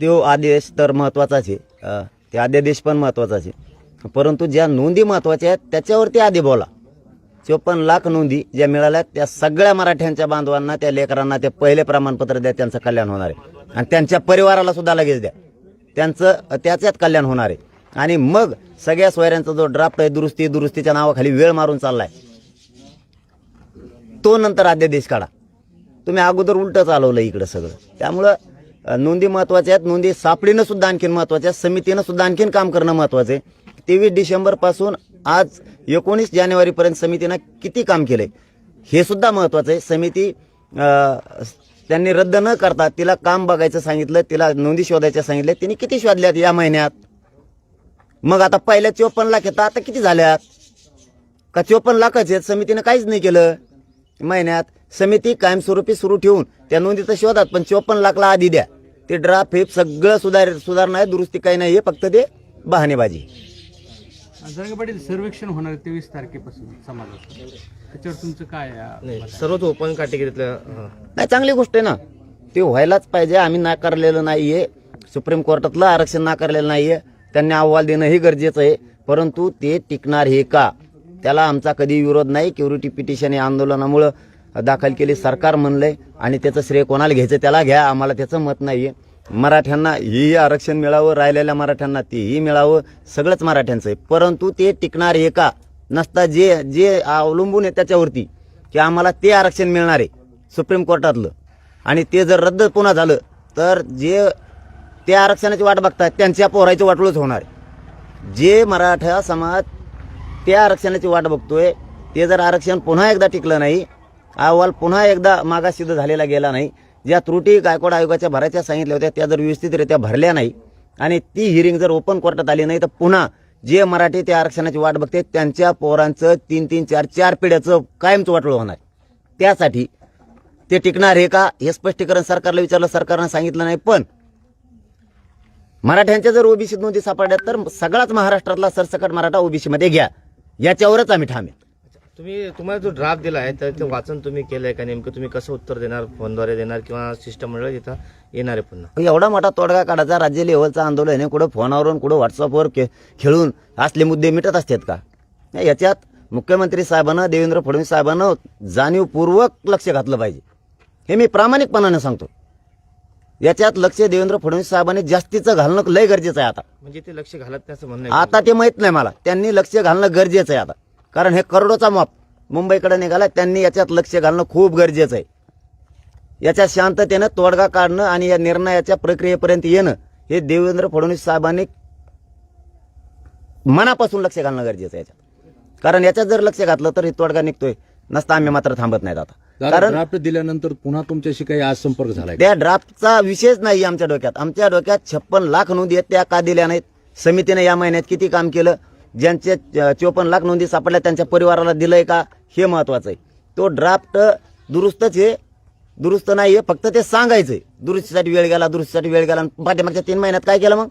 तो आदेश तर महत्त्वाचाच आहे. ते अध्यादेश पण महत्त्वाचाच आहे. परंतु ज्या नोंदी महत्त्वाच्या आहेत त्याच्यावरती आधी बोला. चोपन्न लाख नोंदी ज्या मिळाल्या त्या सगळ्या मराठ्यांच्या बांधवांना त्या लेकरांना ते पहिले प्रमाणपत्र द्या त्यांचं कल्याण होणार आहे. आणि त्यांच्या परिवाराला सुद्धा लगेच द्या. त्यांचं त्याच्यात कल्याण होणार आहे. आणि मग सगळ्या सोयऱ्यांचा जो ड्राफ्ट आहे दुरुस्ती दुरुस्तीच्या नावाखाली वेळ मारून चाललाय तो नंतर अध्यादेश काढा. तुम्ही अगोदर उलटं चालवलं इकडं सगळं. त्यामुळं नोंदी महत्त्वाच्या आहेत. नोंदी सापडीनं सुद्धा आणखीन महत्त्वाच्या आहेत. समितीनं सुद्धा आणखीन काम करणं महत्वाचं आहे. तेवीस डिसेंबरपासून आज एकोणीस जानेवारीपर्यंत समितीनं किती काम केलं? हे सुद्धा महत्वाचं आहे. समिती त्यांनी रद्द न करता तिला काम बघायचं सांगितलं तिला नोंदी शोधायचं सांगितलं. तिने किती शोधल्यात या महिन्यात? मग आता पहिल्या चोपन्न लाख येतात आता किती झाल्यात? का चोपन्न लाखच आहेत? समितीनं काहीच नाही केलं. महिन्यात समिती कायमस्वरूपी सुरू ठेवून त्या नोंदी तर शोधात पण चोपन्न लाखला आधी द्या. ते ड्राफ्ट हे सगळं सुधार सुधारणा आहे दुरुस्ती काही नाही हे फक्त ते बहाणेबाजी. जरंगे पाटील सर्वेक्षण होणार आहे तेवीस तारखेपासून समाजाचं. त्याच्यावर तुमचं काय आहे? नाही सर्वच ओपन कॅटेगरीतल्या हं. नाही चांगली गोष्ट आहे ना. ते व्हायलाच पाहिजे आम्ही नाकारलेलं नाहीये. सुप्रीम कोर्टातलं आरक्षण नाकारलेलं नाहीये. त्यांनी अहवाल देणं हे गरजेचं आहे. परंतु ते टिकणार हे का? त्याला आमचा कधी विरोध नाही. क्युरिटी पिटिशन या आंदोलनामुळं दाखल केली. सरकार म्हणलंय आणि त्याचं श्रेय कोणाला घ्यायचं त्याला घ्या. आम्हाला त्याचं मत नाहीये. मराठ्यांना हेही आरक्षण मिळावं राहिलेल्या मराठ्यांना तेही मिळावं. सगळंच मराठ्यांचं आहे. परंतु ते टिकणार हे का? नसता जे जे अवलंबून आहे त्याच्यावरती की आम्हाला ते आरक्षण मिळणार आहे सुप्रीम कोर्टातलं. आणि ते जर रद्द पुन्हा झालं तर जे त्या आरक्षणाची वाट बघतात त्यांच्या पोरायची वाटलंच होणार आहे. जे मराठा समाज त्या आरक्षणाची वाट बघतोय ते जर आरक्षण पुन्हा एकदा टिकलं नाही अहवाल पुन्हा एकदा मागासिद्ध झालेला गेला नाही. ज्या त्रुटी गायकवाड आयोगाच्या भरायच्या सांगितल्या होत्या त्या जर व्यवस्थितरित्या भरल्या नाही आणि ती हिअरिंग जर ओपन कोर्टात आली नाही तर पुन्हा जे मराठी त्या आरक्षणाची वाट बघते त्यांच्या पोरांचं तीन तीन चार चार पिढ्याचं कायमचं वाटलं होणार. त्यासाठी ते टिकणार आहे का? हे स्पष्टीकरण सरकारला विचारलं सरकारनं सांगितलं नाही पण मराठ्यांच्या जर ओबीसी नोंदी सापडल्या तर सगळाच महाराष्ट्रातला सरसकट मराठा ओबीसीमध्ये घ्या. याच्यावरच आम्ही ठाम तुम्ही तुम्हाला जो ड्राफ्ट दिला आहे तर ते वाचन तुम्ही केलंय का नेमकं? तुम्ही कसं उत्तर देणार फोनद्वारे देणार किंवा सिस्टम मंडळ इथं येणार आहे पुन्हा एवढा मोठा तोडगा काढायचा राज्य लेवलचं आंदोलन आहे. कुठं फोनवरून कुठं व्हॉट्सअपवर खे- खेळून असले मुद्दे मिटत असतात का? नाही, याच्यात मुख्यमंत्री साहेबांना देवेंद्र फडणवीस साहेबांना जाणीवपूर्वक लक्ष घातलं पाहिजे. हे मी प्रामाणिकपणाने सांगतो. याच्यात लक्ष देवेंद्र फडणवीस साहेबांनी जास्तीचं घालणं लय गरजेचं आहे आता. म्हणजे ते लक्ष घालत नाही असं म्हणणं आहे. आता ते माहीत नाही मला. त्यांनी लक्ष घालणं गरजेचं आहे आता. कारण हे करोडोचा माप मुंबईकडे निघाला त्यांनी याच्यात लक्ष घालणं खूप गरजेचं आहे. याच्यात शांततेनं तोडगा काढणं आणि या निर्णयाच्या प्रक्रियेपर्यंत येणं हे देवेंद्र फडणवीस साहेबांनी मनापासून लक्ष घालणं गरजेचं आहे याच्यात. कारण याच्यात जर लक्ष घातलं तर हे तोडगा निघतोय. नसता आम्ही मात्र थांबत नाहीत आता. कारण ड्राफ्ट दिल्यानंतर पुन्हा तुमच्याशी काही आज संपर्क झालाय का? त्या ड्राफ्टचा विषयच नाही आमच्या डोक्यात. आमच्या डोक्यात छप्पन लाख नोंदी आहेत त्या का दिल्या नाहीत? समितीने या महिन्यात किती काम केलं? ज्यांचे चोपन्न लाख नोंदी सापडल्या त्यांच्या परिवाराला दिलंय का? हे महत्वाचं आहे. तो ड्राफ्ट दुरुस्तच आहे. दुरुस्त नाही आहे फक्त ते सांगायचंय. दुरुस्तीसाठी वेळ गेला दुरुस्तीसाठी वेळ गेला आणि पाठीमागच्या तीन महिन्यात काय केलं मग?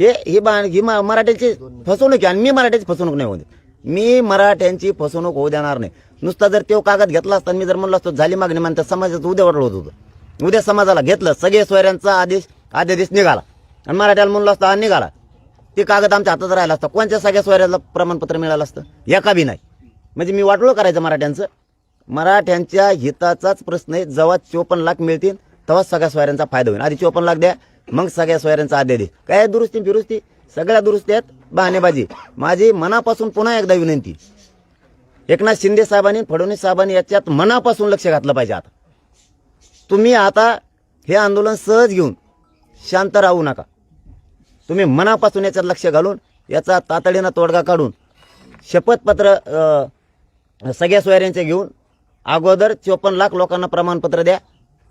हे ही बा ही मा- मराठ्यांची फसवणूक आहे आणि मी मराठ्याची फसवणूक नाही होऊ मी मराठ्यांची फसवणूक होऊ देणार नाही. नुसता जर तो कागद घेतला असता मी जर म्हणलो असतो झाली मागणी म्हणता समाजाचं उद्या वाटलं होत. होतं उद्या समाजाला घेतलं सगळे सोयऱ्यांचा आदेश आदेश निघाला. आणि मराठ्याला म्हणलो असता हा निघाला. ते कागद आमच्या हातात राहिला असतं. कोणत्या सगळ्या सोयऱ्याला प्रमाणपत्र मिळालं असतं? एका बी नाही. म्हणजे मी वाटलो करायचं मराठ्यांचं. मराठ्यांच्या हिताचाच प्रश्न आहे. जेव्हा चोपन्न लाख मिळतील तेव्हाच सगळ्या सोयऱ्यांचा फायदा होईल. आधी चोपन्न लाख द्या मग सगळ्या सोयऱ्यांचा आद्या दे. काय दुरुस्ती फिरुस्ती सगळ्या दुरुस्ती आहेत. बहाणेबाजी माझी मनापासून पुन्हा एकदा विनंती. एकनाथ शिंदे साहेबांनी फडणवीस साहेबांनी याच्यात मनापासून लक्ष घातलं पाहिजे आता. तुम्ही आता हे आंदोलन सहज घेऊन शांत राहू नका. तुम्ही मनापासून याच्यात लक्ष घालून याचा तातडीनं तोडगा काढून शपथपत्र सगळ्या सोयऱ्यांचे घेऊन अगोदर चोपन्न लाख लोकांना प्रमाणपत्र द्या.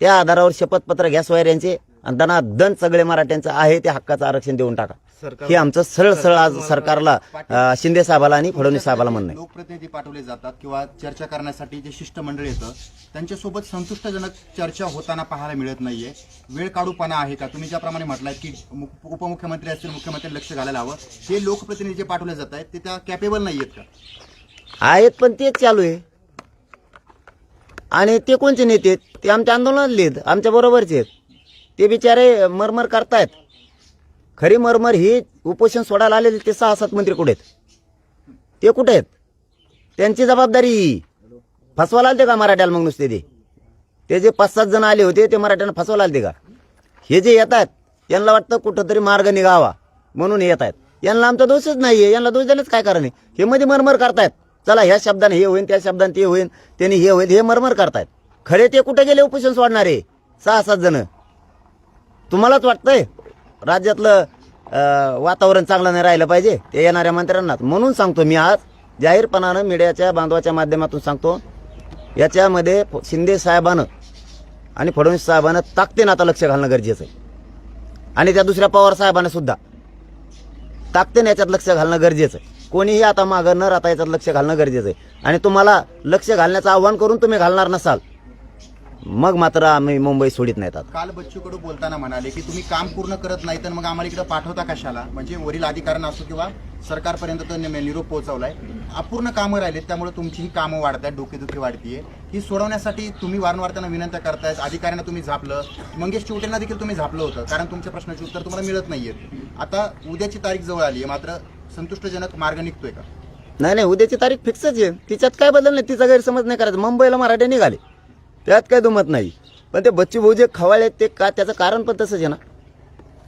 त्या आधारावर शपथपत्र घ्या सोयऱ्यांचे. आणि त्यांना दन सगळे मराठ्यांचं आहे ते हक्काचं आरक्षण देऊन टाका. हे आमचं सरळ सरळ आज सरकारला अ, शिंदे साहेबाला आणि फडणवीस साहेबाला म्हणणं आहे. लोकप्रतिनिधी पाठवले जातात किंवा चर्चा करण्यासाठी जे शिष्टमंडळ येतं त्यांच्यासोबत संतुष्टजनक चर्चा होताना पाहायला मिळत नाहीये. वेळ काढूपणा आहे का? तुम्ही ज्याप्रमाणे म्हटलाय की मु- उपमुख्यमंत्री असतील मुख्यमंत्री लक्ष घालायला हवं. हे लोकप्रतिनिधी जे पाठवले जात आहेत ते त्या कॅपेबल नाहीयेत का? आहेत पण तेच चालू आहे. आणि ते कोणते नेते आहेत? ते आमच्या आंदोलनातले आहेत आमच्या बरोबरचे आहेत. ते बिचारे मरमर करतायत. खरी मरमर ही उपोषण सोडायला आलेले ते सहा सात मंत्री कुठे आहेत? ते कुठे आहेत? त्यांची जबाबदारी फसवायला आलते का मराठ्याला मग नुसते ते? ते जे पाच सात जण आले होते ते मराठ्यांना फसवायला आलते का? हे जे येत आहेत यांना वाटतं कुठंतरी मार्ग निघावा म्हणून येत आहेत. यांना आमचा दोषच नाही आहे यांना दोष देण्याच काय कारण आहे? हे मध्ये मरमर करतायत. चला ह्या शब्दाने हे होईल त्या शब्दाने ते होईल त्यांनी हे होईल हे मरमर करतायत. खरे ते कुठे गेले उपोषण सोडणारे? सहा सात जण. तुम्हालाच वाटतंय? राज्यातलं वातावरण चांगलं नाही राहिलं पाहिजे ते येणाऱ्या मंत्र्यांनाच. म्हणून सांगतो मी आज जाहीरपणानं मीडियाच्या बांधवाच्या माध्यमातून सांगतो याच्यामध्ये शिंदे साहेबानं आणि फडणवीस साहेबानं ताकदीनं आता लक्ष घालणं गरजेचं आहे. आणि त्या दुसऱ्या पवार साहेबांना सुद्धा ताकदीनं याच्यात लक्ष घालणं गरजेचं आहे. कोणीही आता मागं न राहता याच्यात लक्ष घालणं गरजेचं आहे. आणि तुम्हाला लक्ष घालण्याचं आव्हान करून तुम्ही घालणार नसाल मग मात्र आम्ही मुंबई सोडित नाहीत आता. काल बच्चू कडू बोलताना म्हणाले की तुम्ही काम पूर्ण करत नाही तर मग आम्हाला इकडे पाठवता कशाला म्हणजे वरील अधिकाऱ्यांना असो किंवा सरकारपर्यंत तो नि- निरोप पोहोचवलाय. अपूर्ण कामं राहिलेत त्यामुळे तुमची ही कामं वाढत आहेत डोकेदुखी वाढतीये. ही सोडवण्यासाठी तुम्ही वारंवार त्यांना विनंत्या करतायत अधिकाऱ्यांना तुम्ही झापलं. मंगेश चिवटेंना देखील तुम्ही झापलं होतं कारण तुमच्या प्रश्नाची उत्तर तुम्हाला मिळत नाहीये आता उद्याची तारीख जवळ आली आहे मात्र संतुष्टजनक मार्ग निघतोय का? नाही नाही उद्याची तारीख फिक्सच आहे. तिच्यात काय बदल नाही तिचा गैरसमज नाही करायचा. मुंबईला मराठे निघाले. त्यात काय दुमत नाही. पण ते बच्चू भाऊ जे खवाळे ते का त्याचं कारण पण तसंच आहे ना.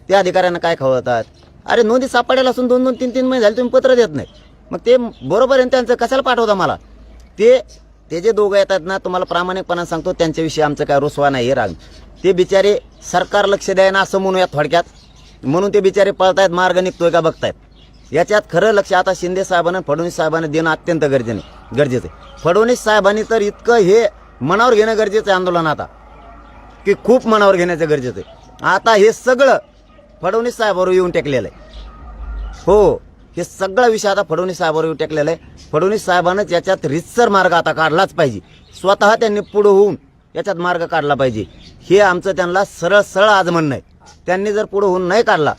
त्या अधिकाऱ्यांना काय खवळतात? अरे नोंदी सापडायला असून दोन दोन तीन तीन महिने झाले तुम्ही पत्र देत नाही. मग ते बरोबर आहे त्यांचं? कशाला पाठवता मला? ते ते जे दोघं येतात ना तुम्हाला प्रामाणिकपणा सांगतो त्यांच्याविषयी आमचं काय रुसवा नाही राग. ते बिचारे सरकार लक्ष द्यायना असं म्हणूया थोडक्यात. म्हणून ते बिचारे पळतायत मार्ग निघतोय का बघतायत. याच्यात खरं लक्ष आता शिंदे साहेबांना फडणवीस साहेबांना देणं अत्यंत गरजेने गरजेचं आहे. फडणवीस साहेबांनी तर इतकं हे मनावर घेणं गरजेचं आहे आंदोलन आता. की खूप मनावर घेण्याचं गरजेचं आहे. आता हे सगळं फडणवीस साहेबावर येऊन टेकलेलं आहे. हो हे सगळा विषय आता फडणवीस साहेबावर येऊन टेकलेला आहे. फडणवीस साहेबांनाच याच्यात रितसर मार्ग आता काढलाच पाहिजे. स्वतः त्यांनी पुढं होऊन याच्यात मार्ग काढला पाहिजे. हे आमचं त्यांना सरळ सरळ आज म्हणणं आहे. त्यांनी जर पुढं होऊन नाही काढला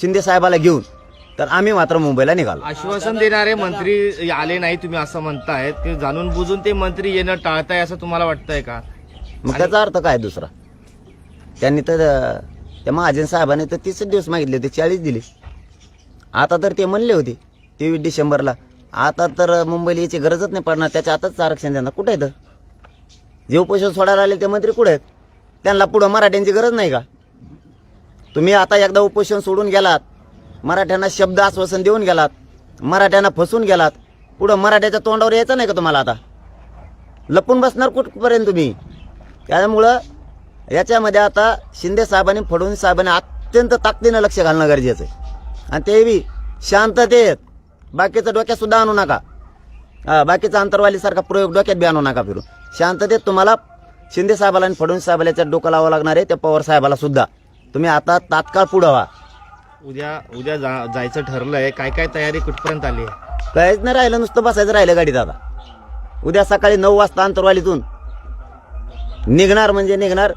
शिंदे साहेबाला घेऊन तर आम्ही मात्र मुंबईला निघालो. आश्वासन देणारे मंत्री आले नाही तुम्ही असं म्हणतायत. की जाणून बुजून ते मंत्री येणं टाळताय असं तुम्हाला वाटतंय का? मग त्याचा अर्थ काय दुसरा? त्यांनी तर त्या महाजन साहेबांनी तर तीस दिवस मागितले होते चाळीस दिले. आता तर ते म्हणले होते तेवीस डिसेंबरला. आता तर मुंबईला याची गरजच नाही पडणार त्याच्या आताच आरक्षण देणार. कुठे आहेत जे उपोषण सोडायला आले ते मंत्री कुठे आहेत? त्यांना पुढं मराठ्यांची गरज नाही का? तुम्ही आता एकदा उपोषण सोडून गेलात मराठ्यांना शब्द आश्वासन देऊन गेलात मराठ्यांना फसून गेलात पुढं मराठ्याच्या तोंडावर यायचं नाही का तुम्हाला आता? लपून बसणार कुठपर्यंत तुम्ही? त्यामुळं याच्यामध्ये आता शिंदे साहेबांनी फडणवीस साहेबांनी अत्यंत ताकदीनं लक्ष घालणं गरजेचं आहे. आणि ते बी शांततेत. बाकीचं डोक्यातसुद्धा आणू नका. हा, बाकीचा अंतरवालीसारखा प्रयोग डोक्यात बी आणू नका फिरून. शांततेत तुम्हाला शिंदे साहेबाला आणि फडणवीस साहेबाला याच्यात डोकं लावावं लागणार आहे त्या पवार साहेबाला सुद्धा. तुम्ही आता तात्काळ पुढं व्हा. उद्या उद्या जा- जायचं ठरलंय. काय काय तयारी कुठपर्यंत आली आहे? काहीच नाही राहिलं नुसतं बसायचं राहिलं गाडीत आता. उद्या सकाळी नऊ वाजता अंतरवालीतून निघणार म्हणजे निघणार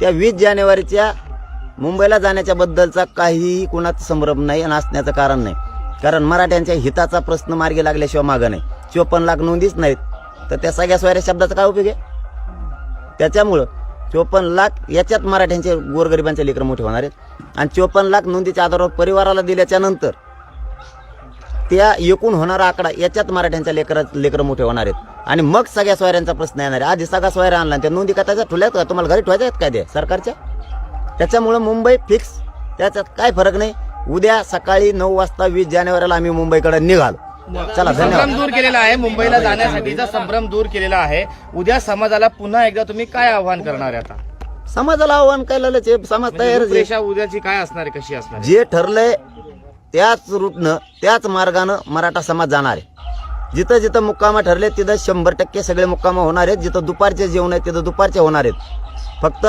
त्या वीस जानेवारीच्या मुंबईला जाण्याच्या बद्दलचा काहीही कुणाचा संभ्रम नाही आणि असण्याचं कारण नाही. कारण मराठ्यांच्या हिताचा प्रश्न मार्गी लागल्याशिवाय मागं नाही. चोपन्न लाख नोंदीच नाहीत. तर त्या सगळ्या सोयऱ्या शब्दाचा काय उपयोग आहे? त्याच्यामुळं चोपन्न लाख याच्यात मराठ्यांचे गोरगरिबांचे लेकर मोठे होणार आहेत. आणि चोपन्न लाख नोंदीच्या आधारावर परिवाराला दिल्याच्या नंतर त्या एकूण होणारा आकडा याच्यात मराठ्यांच्या लेकर लेकर मोठे होणार आहेत. आणि मग सगळ्या सोयऱ्यांचा प्रश्न येणार आहे. आधी सगळा सोयऱ्या आणला त्या नोंदी का त्याच्या ठुल्यात का? तुम्हाला घरी ठेवायच्या आहेत काय ते सरकारच्या? त्याच्यामुळं मुंबई फिक्स त्याच्यात काय फरक नाही. उद्या सकाळी नऊ वाजता वीस जानेवारीला आम्ही मुंबईकडे निघालो. चला संभ्रम धन्यवाद. दूर केलेला आहे. मुंबईला जाण्यासाठीचा संभ्रम दूर केलेला आहे. उद्या समाजाला पुन्हा एकदा तुम्ही काय आव्हान करणार आहे आता? समाजाला आव्हान केलेलं आहे समाज म्हणजे आहे रूपरेषा उद्याची काय असणार आहे? कशी असणार आहे? जे ठरलंय त्याच रूटनं त्याच मार्गानं मराठा समाज जाणार आहे. जिथं जिथं मुक्कामा ठरले तिथं शंभर टक्के सगळे मुक्कामा होणार आहेत. जिथं दुपारचे जेवण आहेत तिथं दुपारचे होणार आहेत. फक्त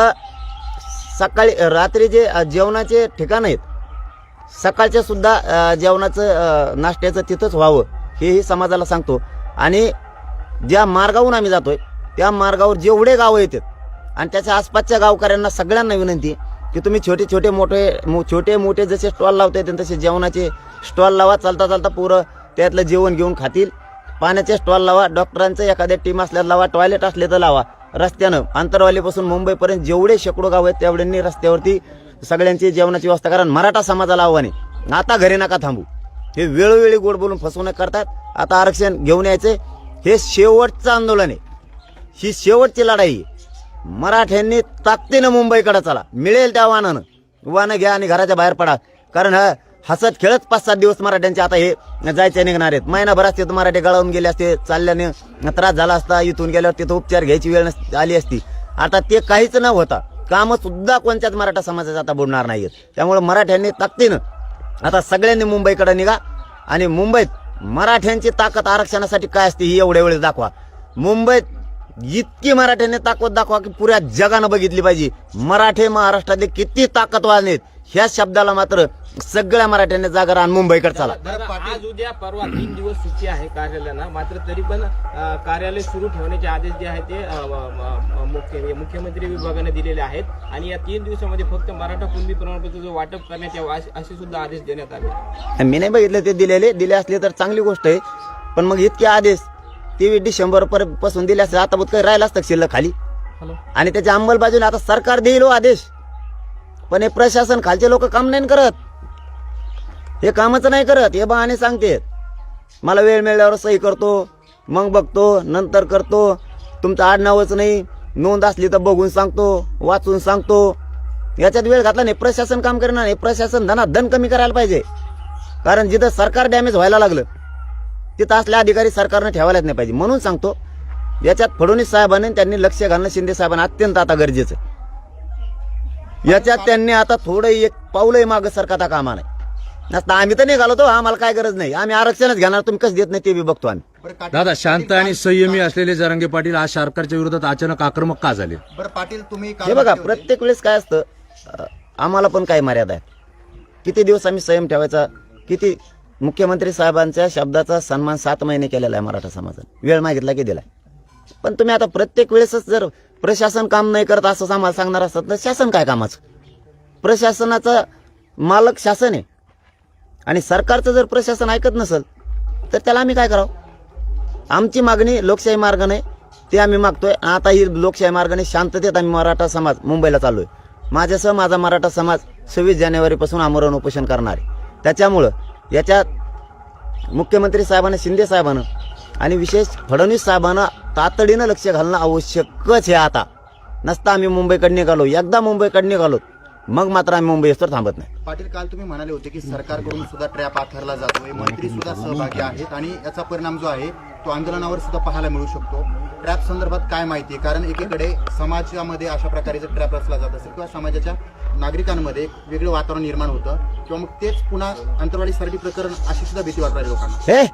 सकाळी रात्री जे अ, जेवणाचे ठिकाण आहेत सकाळच्या सुद्धा जेवणाचं नाश्त्याचं तिथंच व्हावं हेही समाजाला सांगतो. आणि ज्या मार्गावरून आम्ही जातोय त्या मार्गावर जेवढे गावं येतात आणि त्याच्या आसपासच्या गावकऱ्यांना सगळ्यांना विनंती की तुम्ही छोटे छोटे मोठे मो- छोटे मोठे जसे स्टॉल लावता येतील तसे जेवणाचे स्टॉल लावा चालता चालता पुरं त्यातलं जेवण घेऊन खातील. पाण्याचे स्टॉल लावा डॉक्टरांचं एखाद्या टीम असल्या लावा टॉयलेट असले तर लावा. रस्त्यानं आंतरवालीपासून मुंबईपर्यंत जेवढे शेकडो गाव आहेत तेवढ्यांनी रस्त्यावरती सगळ्यांची जेवणाची व्यवस्था कारण मराठा समाजाला आव्हान आहे. आता घरी नका थांबू. हे वेळोवेळी गोड बोलून फसवणूक करतात. आता आरक्षण घेऊन यायचे. हे शेवटचं आंदोलन आहे. ही शेवटची लढाई आहे. मराठ्यांनी ताकदीनं मुंबईकडे चला. मिळेल त्या वाहनानं. वाहनं घ्या आणि घराच्या बाहेर पडा. कारण हा हसत खेळत पाच सात दिवस मराठ्यांचे आता हे जायचे निघणार आहेत. महिनाभर असते तर मराठी गळावून गेले असते. चालल्याने त्रास झाला असता. इथून गेल्यावर तिथं उपचार घ्यायची वेळ नस- आली असती. आता ते काहीच न होता कामं सुद्धा कोणत्याच मराठा समाजाचं आता बुडणार नाहीत त्यामुळे मराठ्यांनी ताकदीनं आता सगळ्यांनी मुंबईकडे निघा आणि मुंबईत मराठ्यांची ताकद आरक्षणासाठी काय असते ही एवढ्या वेळेस दाखवा. मुंबईत इतकी मराठ्यांनी ताकद दाखवा की पुऱ्या जगानं बघितली पाहिजे. मराठे महाराष्ट्रातले किती ताकदवान आहेत? ह्या शब्दाला मात्र सगळ्या मराठ्यांनी जागा राहून मुंबईकडे चला. दादा, आज उद्या परवा तीन दिवस सुट्टी आहे कार्यालयाला. मात्र तरी पण अ, कार्यालय सुरू ठेवण्याचे आदेश जे आहे ते अ, म- म- मुख्य मुख्यमंत्री विभागाने दिलेले आहेत. आणि या तीन दिवसामध्ये फक्त मराठा कुणबी प्रमाणपत्राचं वाटप करण्यात यावं असे- असे सुद्धा आदेश देण्यात आले. मी नाही बघितले ते दिलेले. दिले असले तर चांगली गोष्ट आहे. पण मग इतके आदेश तेवीस डिसेंबर पर- पासून दिले असते आता काही राहिला असतं शिल्लक खाली? आणि त्याच्या अंमलबजावणी आता सरकार देईल हो आदेश. पण हे प्रशासन खालचे लोक काम नाही करत. हे कामाचं नाही करत हे बहाणे सांगते मला वेळ मिळाल्यावर सही करतो मग बघतो नंतर करतो. तुमचं आडनावच नाही नोंद असली तर बघून सांगतो वाचून सांगतो. याच्यात वेळ घातला नाही प्रशासन काम करणार नाही प्रशासन धना धन कमी करायला पाहिजे. कारण जिथं सरकार डॅमेज व्हायला लागलं तिथं असले अधिकारी सरकारनं ठेवायलाच नाही पाहिजे. म्हणून सांगतो याच्यात फडणवीस साहेबांनी त्यांनी लक्ष घालणं शिंदे साहेबांना अत्यंत आता गरजेचं याच्यात त्यांनी आता थोडं एक पाऊलही मागं सरकारचा कामा नाही नसता आम्ही तर नाही घालतो आम्हाला काय गरज नाही. आम्ही आरक्षणच घेणार तुम्ही कसं देत नाही ते बी बघतो आम्ही. बरं काट- दादा शांत आणि संयमी असलेले जरांगे पाटील आज सरकारच्या विरोधात अचानक आक्रमक का झाले? बरं पाटील तुम्ही हे बघा होते- प्रत्येक वेळेस काय असतं अं, आम्हाला पण काही मर्यादा आहे किती दिवस आम्ही संयम ठेवायचा किती मुख्यमंत्री साहेबांच्या शब्दाचा सन्मान सात महिने केलेला आहे मराठा समाजाने. वेळ मागितला की दिलाय. पण तुम्ही आता प्रत्येक वेळेसच जर प्रशासन काम नाही करत असं आम्हाला सांगणार असतात तर शासन काय कामाचं? प्रशासनाचा मालक शासन आहे. आणि सरकारचं जर प्रशासन ऐकत नसेल तर त्याला आम्ही काय करावं? आमची मागणी लोकशाही मार्गाने ते आम्ही मागतोय. आता ही लोकशाही मार्गाने शांततेत आम्ही मराठा समाज मुंबईला चाललोय. माझ्यासह माझा मराठा समाज सव्वीस जानेवारीपासून आमरण उपोषण करणार आहे. त्याच्यामुळं याच्यात मुख्यमंत्री साहेबांना शिंदे साहेबानं आणि विशेष फडणवीस साहेबांना तातडीनं लक्ष घालणं आवश्यकच आहे आता. नसता आम्ही मुंबईकडे निघालो. एकदा मुंबईकडे निघालो मग मात्र आम्ही मुंबई येतो थांबत नाही. पाटील काल तुम्ही म्हणाले होते की सरकारकडून सुद्धा ट्रॅप आथरला जातोय मंत्री सुद्धा सहभागी आहेत आणि याचा परिणाम जो आहे तो आंदोलनावर सुद्धा पाहायला मिळू शकतो. ट्रॅप संदर्भात काय माहिती आहे? कारण एकीकडे समाजामध्ये अशा प्रकारे जर ट्रॅप रचला जात असेल किंवा समाजाच्या नागरिकांमध्ये एक वेगळं वातावरण निर्माण होतं किंवा मग तेच पुन्हा अंतरवाडी सरडी प्रकरण अशी सुद्धा भीती वाटत राहिली लोकांना. हे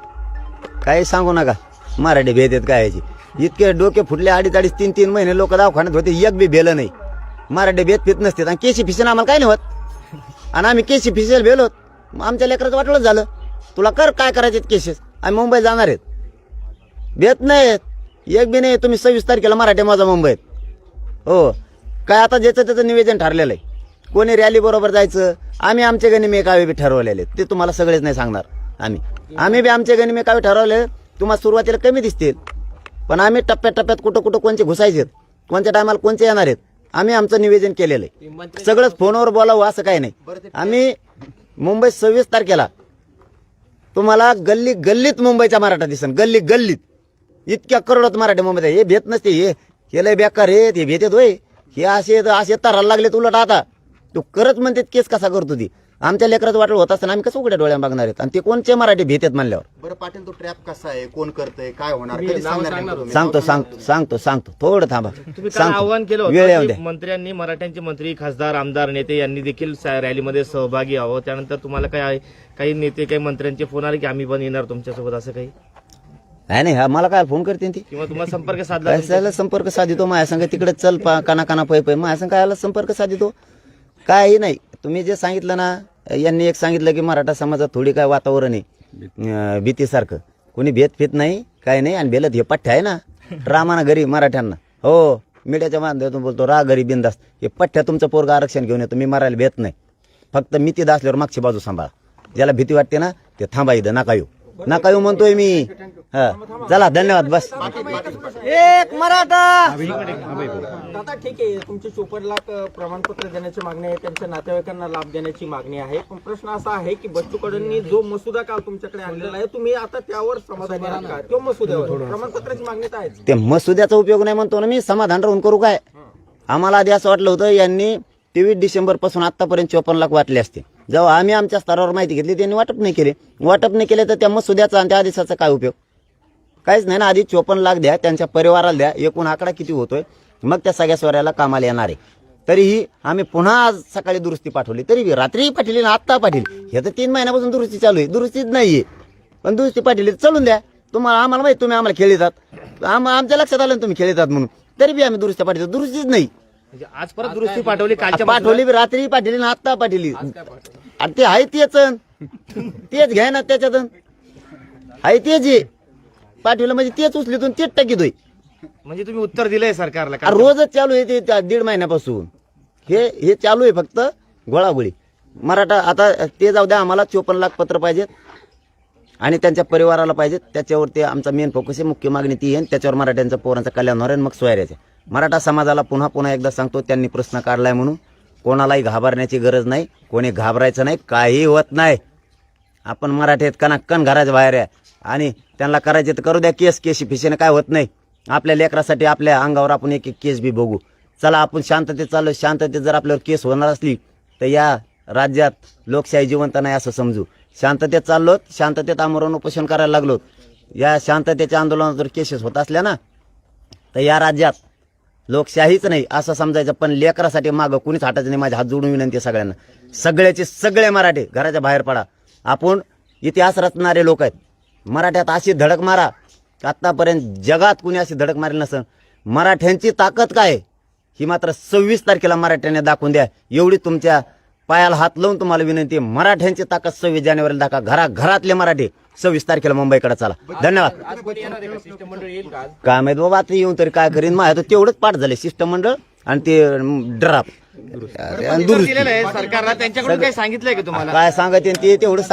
काही सांगू नका. मराठी भेद आहेत काय याची? इतके डोके फुटले अडीच अडीच तीन तीन महिने लोक दवाखान्यात होते एक बी बेलं नाही. मराठी डब्यात फित नसते. आणि केशी फिशन आम्हाला काय नाही होत. आणि आम्ही केशी फिशल भेलोत. मग आमच्या लेकराचं वाटलंच झालं. तुला कर काय करायचे केसेस आम्ही मुंबईत जाणार आहेत. भेट नाहीत. एक बी नाही. तुम्ही सव्वीस तारखेला मराठी माझा मुंबईत. हो. काय आता ज्याचं त्याचं निवेदन ठरलेलं आहे. कोणी रॅली बरोबर जायचं? आम्ही आमचे गणिमे कावे बी ठरवलेले आहेत. ते तुम्हाला सगळेच नाही सांगणार. आम्ही. आम्ही बी आमचे गणिमे कावे ठरवले. तुम्हाला सुरुवातीला कमी दिसतील. पण आम्ही टप्प्यात टप्प्यात कुठं कुठं कोणते घुसायचे आहेत, कोणत्या टायमाला कोणते येणार आहेत? आम्ही आमचं निवेदन केलेलं आहे. सगळंच फोनवर बोलावं असं काही नाही. आम्ही मुंबईत सव्वीस तारखेला तुम्हाला गल्ली गल्लीत मुंबईचा मराठा दिसन गल्ली गल्लीत. इतक्या करोडात मराठी मुंबईत. हे भेट नसते हे हे लय बेकार हे ते भेटेत होय. हे असे असे तराला लागले उलट आता. तू करत म्हणते केस कसा करतो ती? आमच्या लेकराचं वाटलं होत असताना आम्ही कसं उघड्या डोळ्या बघणार आहेत? आणि ते कोणचे मराठी भेटेत म्हणल्यावर? बरं पाटील तो ट्रॅप कसा आहे? कोण करतंय? काय होणार? कधी सांगणार नेमकं तुम्ही? सांगतो सांगतो सांगतो सांगतो. थोडं थांबा. तुम्ही काल आव्हान केलं वेळ येऊ होतं द्या. की मंत्र्यांनी मराठ्यांचे मंत्री खासदार आमदार नेते यांनी देखील सा- रॅलीमध्ये सहभागी व्हावं त्यानंतर तुम्हाला काय काही नेते काही मंत्र्यांचे फोन आले की आम्ही पण येणार तुमच्यासोबत असं काही? नाही नाही हा मला काय फोन करते ती? किंवा तुम्हाला संपर्क साधला कशाला संपर्क साधितो? माझ्या संग तिकडे चल पा काना काना पै पै. माझ्या संग कायला संपर्क साधितो? काही नाही. तुम्ही जे सांगितलं ना यांनी एक सांगितलं की मराठा समाजात थोडी काय वातावरण आहे. भीतीसारखं. कोणी भेद फेत नाही काय नाही आणि भेलत हे पठ्ठ्या आहे ना. रामाना घरी मराठ्यांना. हो मीडियाच्या माध्यमातून बोलतो रा घरी बिंदास हे पठ्ठ्या तुमचं पोरग आरक्षण घेऊन येतो मी मारायला भेट नाही. फक्त मी असल्यावर मागची बाजू सांभाळा. ज्याला भीती वाटते ना ते थांबा इथं नका येऊ. नका येऊ म्हणतोय मी. हा. चला धन्यवाद बस. एक मराठा. दादा ठीक आहे. तुमचे चोपन्न लाख प्रमाणपत्र देण्याची मागणी आहे. त्यांच्या नातेवाईकांना लाभ देण्याची मागणी आहे. पण प्रश्न असा आहे की बच्चू कडूंनी जो मसुदा काल तुमच्याकडे आणलेला आहे तुम्ही आता त्यावर समाधानी आहात का? तो मसुद्यावर. प्रमाणपत्राची मागणी तर आहेच. ते मसुद्याचा उपयोग नाही म्हणतो ना मी समाधान राहून करू काय? आम्हाला आधी असं वाटलं होतं यांनी तेवीस डिसेंबरपासून आतापर्यंत चोपन्न लाख वाटले असते. जेव्हा आम्ही आमच्या स्तरावर माहिती घेतली त्यांनी वाटप नाही केले. वाटप नाही केले तर त्या मसुद्याचा आणि त्या आदेशाचा काय उपयोग? काहीच नाही ना आधी चोपन्न लाख द्या त्यांच्या परिवाराला द्या एकूण आकडा किती होतोय? मग त्या सगळ्या स्वराला कामाला येणार आहे. तरीही आम्ही पुन्हा आज सकाळी दुरुस्ती पाठवली. तरी रात्रीही पाठवली ना आत्ता पाठवली. हे तर तीन महिन्यापासून दुरुस्ती चालू आहे. दुरुस्तीच नाही आहे पण दुरुस्ती पाठवली तर चालून द्या. तुम्हाला आम्हाला माहिती तुम्ही आम्हाला खेळतात आम आमच्या लक्षात आलं ना तुम्ही खेळतात म्हणून. तरी बी आम्ही दुरुस्ती पाठवतो. दुरुस्तीच नाही. म्हणजे आज परत दुरुस्ती पाठवली कालच्या पाठवली. बी रात्री पाठवली ना आत्ता पाठवली. आणि ते आहे तेच तेच घ्या ना त्याच्यातून आहे तेच आहे पाठवलं म्हणजे तेच उचलीतून तेच टाकीतोय म्हणजे तुम्ही उत्तर दिलंय सरकारला रोजच चालू आहे ते त्या दीड महिन्यापासून. हे हे चालू आहे फक्त गोळागोळी. मराठा आता ते जाऊ द्या आम्हाला चोपन्न लाख पत्र पाहिजेत आणि त्यांच्या परिवाराला पाहिजेत त्याच्यावर ते आमचा मेन फोकस आहे. मुख्य मागणी ती आहे. आणि त्याच्यावर मराठ्यांचं पोरांचं कल्याण होणार मग सोयऱ्याचे. मराठा समाजाला पुन्हा पुन्हा एकदा सांगतो त्यांनी प्रश्न काढलाय म्हणून. कोणालाही घाबरण्याची गरज नाही कोणी घाबरायचं नाही काही होत नाही. आपण मराठीत कणाकण घराच्या बाहेर आहे. आणि त्यांना करायचे तर करू द्या केस केशी फिशीने काय होत नाही. आपल्या लेकरासाठी आपल्या अंगावर आपण एक एक केस बी बघू. चला आपण शांततेत चाललो शांततेत जर आपल्यावर केस होणार असली तर या राज्यात लोकशाही जिवंत नाही असं समजू. शांततेत चाललो शांततेत आमरण उपोषण करायला लागलो. या शांततेच्या आंदोलनात जर केसेस होत असल्या ना तर या राज्यात लोकशाहीच नाही असं समजायचं. पण लेकरासाठी मागं कुणीच हटायचं नाही. माझ्या हात जोडून विनंती सगळ्यांना. सगळ्याचे सगळे मराठे घराच्या बाहेर पडा. आपण इतिहास रचणारे लोक आहेत. मराठ्यात अशी धडक मारा. आत्तापर्यंत जगात कुणी अशी धडक मारली नसन मराठ्यांची ताकद काय? ही मात्र सव्वीस तारखेला मराठ्याने दाखवून द्या. एवढी तुमच्या पायाला हात लावून तुम्हाला विनंती मराठ्यांची ताकद सव्वीस जानेवारीला दाखवा. घरा घरातले मराठी. सव्वीस तारखेला मुंबईकडे चला. धन्यवाद. काय माहीत बाबा आता येऊन तरी काय करीन. माझ्या तर तेवढंच पाठ झाले शिष्टमंडळ आणि ते ड्राफ्ट दिलेलं आहे. सरकारला त्यांच्याकडून काही सांगितलंय का तुम्हाला? काय सांगत ते तेवढं